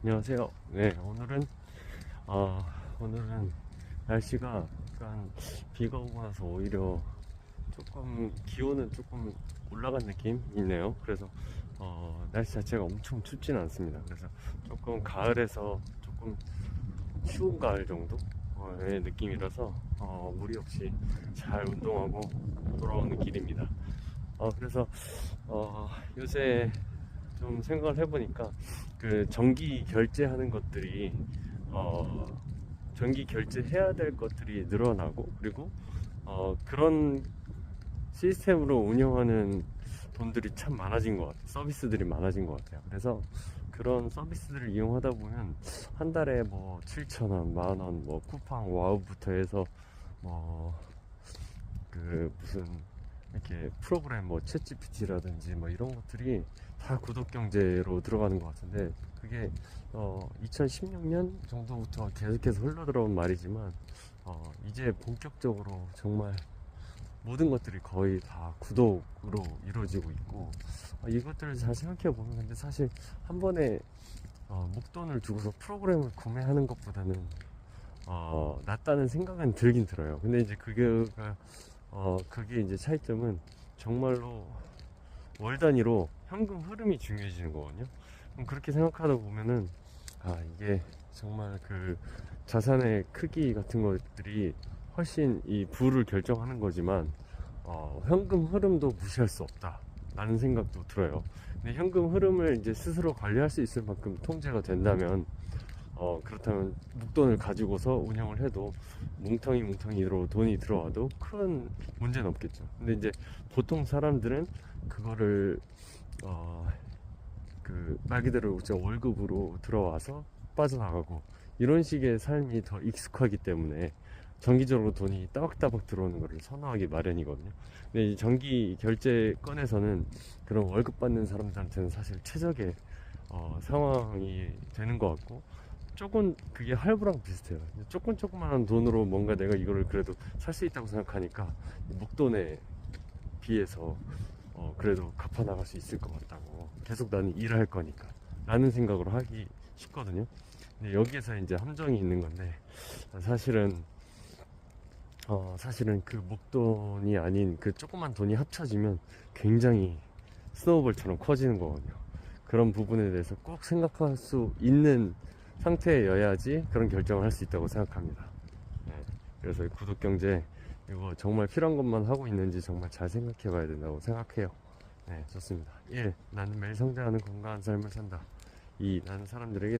안녕하세요. 네, 오늘은, 어, 오늘은 날씨가 약간 비가 오고 나서 오히려 조금 기온은 조금 올라간 느낌이네요. 그래서, 어, 날씨 자체가 엄청 춥진 않습니다. 그래서 조금 가을에서 조금 추운 가을 정도의 느낌이라서, 어, 무리 없이 잘 운동하고 돌아오는 길입니다. 어, 그래서, 어, 요새 좀 생각을 해보니까 그 정기 결제하는 것들이 어 정기 결제해야 될 것들이 늘어나고 그리고 어 그런 시스템으로 운영하는 돈들이 참 많아진 것 같아요. 서비스들이 많아진 것 같아요. 그래서 그런 서비스들을 이용하다 보면 한 달에 뭐 7,000원, 만원, 뭐 쿠팡, 와우부터 해서 뭐 그 무슨 이렇게 프로그램 뭐 챗GPT라든지 뭐 이런 것들이 다 구독 경제로 들어가는 것 같은데 그게 어 2016년 정도부터 계속해서 흘러 들어온 말이지만 어 이제 본격적으로 정말 모든 것들이 거의 다 구독으로 이루어지고 있고 어, 이것들을 잘 생각해 보면 근데 사실 한 번에 어, 목돈을 주고서 프로그램을 구매하는 것보다는 어, 낫다는 생각은 들긴 들어요. 근데 이제 그게 어, 그게 이제 차이점은 정말로 월 단위로 현금 흐름이 중요해지는 거거든요. 그럼 그렇게 생각하다 보면은 아 이게 정말 그 자산의 크기 같은 것들이 훨씬 이 부를 결정하는 거지만 어, 현금 흐름도 무시할 수 없다. 라는 생각도 들어요. 근데 현금 흐름을 이제 스스로 관리할 수 있을 만큼 통제가 된다면 어, 그렇다면 목돈을 가지고서 운영을 해도 뭉텅이 뭉텅이로 돈이 들어와도 큰 문제는 없겠죠. 근데 이제 보통 사람들은 그거를 어, 그말 그대로 진짜 월급으로 들어와서 빠져나가고 이런 식의 삶이 더 익숙하기 때문에 정기적으로 돈이 따박따박 들어오는 것을 선호하기 마련이거든요. 근데 이 정기 결제 건에서는 그런 월급 받는 사람들한테는 사실 최적의 어, 상황이 되는 것 같고 조금 그게 할부랑 비슷해요. 조금 조그만한 돈으로 뭔가 내가 이거를 그래도 살 수 있다고 생각하니까 이 목돈에 비해서 어, 그래도 갚아 나갈 수 있을 것 같다고 계속 나는 일할 거니까 라는 생각으로 하기 쉽거든요. 근데 여기에서 이제 함정이 있는 건데 사실은 어, 사실은 그 목돈이 아닌 그 조그만 돈이 합쳐지면 굉장히 스노우볼처럼 커지는 거거든요. 그런 부분에 대해서 꼭 생각할 수 있는 상태여야지 그런 결정을 할 수 있다고 생각합니다. 네, 그래서 이 구독 경제 이거 정말 필요한 것만 하고 있는지 정말 잘 생각해 봐야 된다고 생각해요. 네, 좋습니다. 1. 나는 매일 성장하는 건강한 삶을 산다. 2. 나는 사람들에게